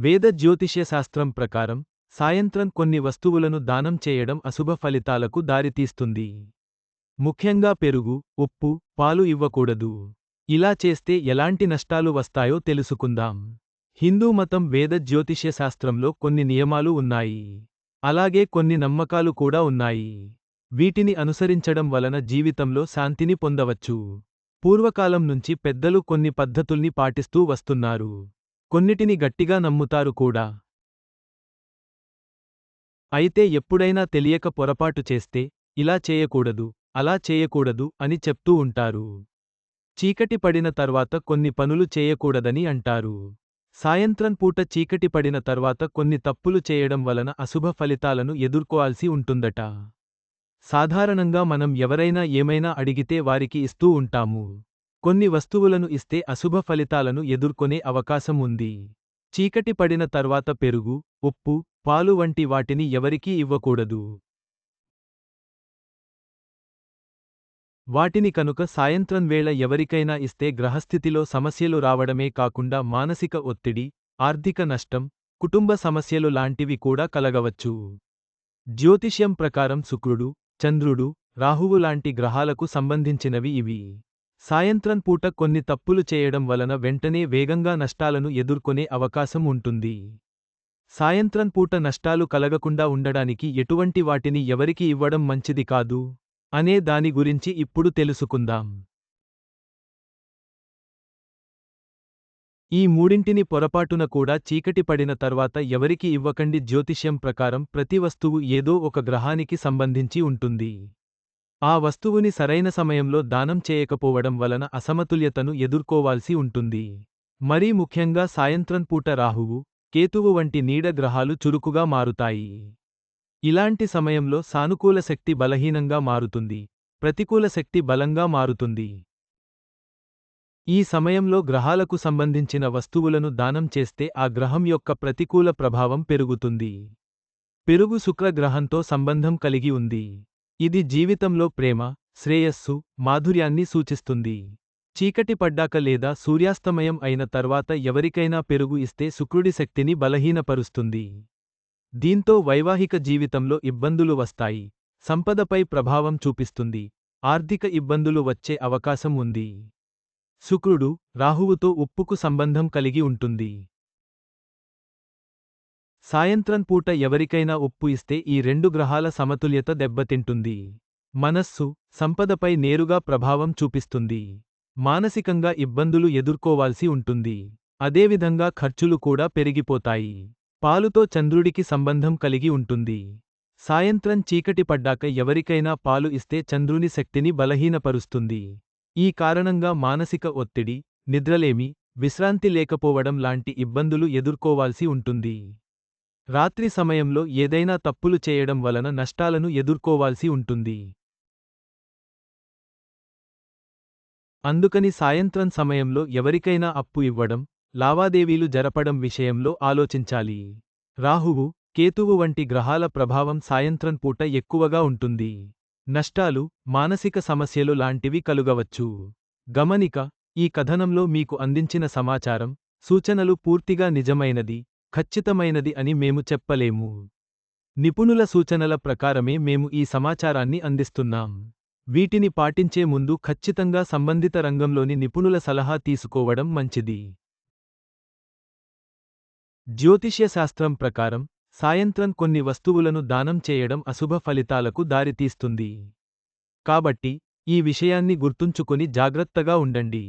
వేద జ్యోతిష్య శాస్త్రం ప్రకారం సాయంత్రం కొన్ని వస్తువులను దానం చేయడం అశుభ ఫలితాలకు దారితీస్తుంది. ముఖ్యంగా పెరుగు ఉప్పు పాలు ఇవ్వకూడదు. ఇలా చేస్తే ఎలాంటి నష్టాలు వస్తాయో తెలుసుకుందాం. హిందూ మతం వేద జ్యోతిష్య శాస్త్రంలో కొన్ని నియమాలు ఉన్నాయి. అలాగే కొన్ని నమ్మకాలు కూడా ఉన్నాయి. వీటిని అనుసరించడం వలన జీవితంలో శాంతిని పొందవచ్చు. పూర్వకాలం నుంచి పెద్దలు కొన్ని పద్ధతుల్ని పాటిస్తూ వస్తున్నారు. కొన్నిటిని గట్టిగా నమ్ముతారు కూడా. అయితే ఎప్పుడైనా తెలియక పొరపాటు చేస్తే ఇలా చేయకూడదు అలా చేయకూడదు అని చెప్తూ ఉంటారు. చీకటి పడిన తర్వాత కొన్ని పనులు చేయకూడదని అంటారు. సాయంత్రం పూట చీకటి పడిన తర్వాత కొన్ని తప్పులు చేయడం వలన అశుభ ఫలితాలను ఎదుర్కోవాల్సి ఉంటుందట. సాధారణంగా మనం ఎవరైనా ఏమైనా అడిగితే వారికి ఇస్తూ ఉంటాము. కొన్ని వస్తువులను ఇస్తే అశుభ ఫలితాలను ఎదుర్కొనే అవకాశం ఉంది చీకటి పడిన తర్వాత పెరుగు ఉప్పు పాలు వంటి వాటిని ఎవరికీ ఇవ్వకూడదు. వాటిని కనుక సాయంత్రం వేళ ఎవరికైనా ఇస్తే గ్రహస్థితిలో సమస్యలు రావడమే కాకుండా మానసిక ఒత్తిడి ఆర్థిక నష్టం కుటుంబ సమస్యలు లాంటివి కూడా కలగవచ్చు. జ్యోతిష్యం ప్రకారం శుక్రుడు చంద్రుడు రాహువు లాంటి గ్రహాలకు సంబంధించినవి ఇవి. సాయంత్రం పూట కొన్ని తప్పులు చేయడం వలన వెంటనే వేగంగా నష్టాలను ఎదుర్కొనే అవకాశం ఉంటుంది. సాయంత్రం పూట నష్టాలు కలగకుండా ఉండడానికి ఎటువంటి వాటిని ఎవరికి ఇవ్వడం మంచిది కాదు? అనే దాని గురించి ఇప్పుడు తెలుసుకుందాం. ఈ మూడింటిని పొరపాటున కూడా చీకటి పడిన తర్వాత ఎవరికి ఇవ్వకండి జ్యోతిష్యం ప్రకారం ప్రతి వస్తువు ఏదో ఒక గ్రహానికి సంబంధించి ఉంటుంది. ఆ వస్తువుని సరైన సమయంలో దానం చేయకపోవడం వలన అసమతుల్యతను ఎదుర్కోవాల్సి ఉంటుంది. మరీ ముఖ్యంగా సాయంత్రం పూట రాహువు కేతువు వంటి నీడ గ్రహాలు చురుకుగా మారుతాయి. ఇలాంటి సమయంలో సానుకూల శక్తి బలహీనంగా మారుతుంది. ప్రతికూల శక్తి బలంగా మారుతుంది. ఈ సమయంలో గ్రహాలకు సంబంధించిన వస్తువులను దానం చేస్తే ఆ గ్రహం యొక్క ప్రతికూల ప్రభావం పెరుగుతుంది. పెరుగు శుక్రగ్రహంతో సంబంధం కలిగి ఉంది. ఇది జీవితంలో ప్రేమ శ్రేయస్సు మాధుర్యాన్ని సూచిస్తుంది. చీకటి పడ్డాక లేదా సూర్యాస్తమయం అయిన తర్వాత ఎవరికైనా పెరుగు ఇస్తే శుక్రుడి శక్తిని బలహీనపరుస్తుంది. దీంతో వైవాహిక జీవితంలో ఇబ్బందులు వస్తాయి. సంపదపై ప్రభావం చూపిస్తుంది. ఆర్థిక ఇబ్బందులు వచ్చే అవకాశం ఉంది. శుక్రుడు రాహువుతో ఉప్పుకు సంబంధం కలిగి ఉంటుంది. సాయంత్రం పూట ఎవరికైనా ఉప్పు ఇస్తే ఈ రెండు గ్రహాల సమతుల్యత దెబ్బతింటుంది. మనస్సు సంపదపై నేరుగా ప్రభావం చూపిస్తుంది. మానసికంగా ఇబ్బందులు ఎదుర్కోవాల్సి ఉంటుంది. అదేవిధంగా ఖర్చులు కూడా పెరిగిపోతాయి. పాలుతో చంద్రుడికి సంబంధం కలిగి ఉంటుంది. సాయంత్రం చీకటి పడ్డాక ఎవరికైనా పాలు ఇస్తే చంద్రుని శక్తిని బలహీనపరుస్తుంది. ఈ కారణంగా మానసిక ఒత్తిడి నిద్రలేమి విశ్రాంతి లేకపోవడం లాంటి ఇబ్బందులు ఎదుర్కోవాల్సి ఉంటుంది. రాత్రి సమయంలో ఏదైనా తప్పులు చేయడం వలన నష్టాలను ఎదుర్కోవాల్సి ఉంటుంది. అందుకని సాయంత్రం సమయంలో ఎవరికైనా అప్పు ఇవ్వడం లావాదేవీలు జరపడం విషయంలో ఆలోచించాలి. రాహువు కేతువు వంటి గ్రహాల ప్రభావం సాయంత్రం పూట ఎక్కువగా ఉంటుంది. నష్టాలు మానసిక సమస్యలు లాంటివి కలుగవచ్చు. గమనిక ఈ కథనంలో మీకు అందించిన సమాచారం సూచనలు పూర్తిగా నిజమైనది. ఖచ్చితమైనది అని మేము చెప్పలేము. నిపుణుల సూచనల ప్రకారమే మేము ఈ సమాచారాన్ని అందిస్తున్నాం. వీటిని పాటించే ముందు ఖచ్చితంగా సంబంధిత రంగంలోని నిపుణుల సలహా తీసుకోవడం మంచిది. జ్యోతిష్యశాస్త్రం ప్రకారం సాయంత్రం కొన్ని వస్తువులను దానం చేయడం అశుభ ఫలితాలకు దారితీస్తుంది. కాబట్టి ఈ విషయాన్ని గుర్తుంచుకొని జాగ్రత్తగా ఉండండి.